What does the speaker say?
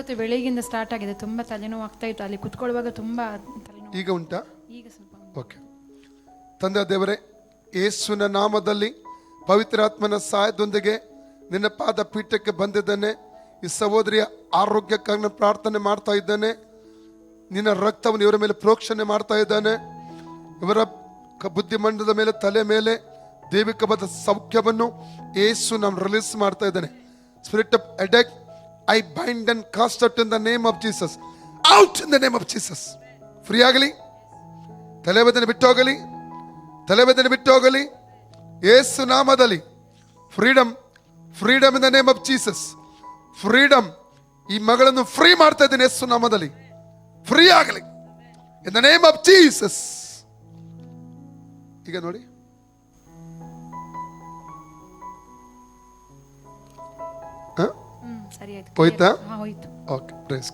ಇವತ್ತು ಬೆಳಿಗ್ಗೆಯಿಂದ ಸ್ಟಾರ್ಟ್ ಆಗಿದೆ. ತುಂಬ ತಲೆನೋವು ಆಗ್ತಾ ಇತ್ತು. ಅಲ್ಲಿ ಕುತ್ಕೊಳ್ಳುವಾಗ ತುಂಬ ತಲೆನೋವು. ಈಗ ಉಂಟಾ? ಈಗ ಸ್ವಲ್ಪ ಓಕೆ. ತಂದೆ ದೇವರೇ ಯೇಸುವಿನ ನಾಮದಲ್ಲಿ ಪವಿತ್ರಾತ್ಮನ ಸಹಾಯದೊಂದಿಗೆ ನಿನ್ನ ಪಾದ ಪೀಠಕ್ಕೆ ಬಂದಿದ್ದೇನೆ. ಈ ಸಹೋದರಿಯ ಆರೋಗ್ಯಕ್ಕಾಗಿ ನಾನು ಪ್ರಾರ್ಥನೆ ಮಾಡ್ತಾ ಇದ್ದೇನೆ. ನಿನ್ನ ರಕ್ತವನ್ನು ಇವರ ಮೇಲೆ ಪ್ರೋಕ್ಷಣೆ ಮಾಡ್ತಾ ಇದ್ದಾನೆ. ಇವರ ಬುದ್ಧಿಮಂಡದ ಮೇಲೆ ತಲೆ ಮೇಲೆ ದೈವಿಕವಾದ ಸೌಖ್ಯವನ್ನು ಏಸು ನಾನು ರಿಲೀಸ್ ಮಾಡ್ತಾ ಇದ್ದಾನೆ. Spirit of headache I bind and cast out in the name of Jesus out in the name of Jesus free ಆಗಲಿ? ತಲೆವೇದನೆ ಬಿಟ್ಟು ಹೋಗಲಿ ತಲೆವೇದನೆ ಬಿಟ್ಟು ಹೋಗಲಿ ಏಸು ನಾಮದಲ್ಲಿ. Freedom freedom in the name of Jesus freedom ಈ ಮಗಳನ್ನು ಫ್ರೀ ಮಾಡ್ತಾ ಇದ್ದೀನಿ ಯೇಸು ನಾಮದಲ್ಲಿ. ಫ್ರೀ ಆಗಲಿ. In the name of Jesus ಈಗ ನೋಡಿ. ಸರಿ ಆಯ್ತು ಹೋಯ್ತಾ ಹಾಂ ಹೋಯ್ತು ಓಕೆ ಪ್ರೇಸ್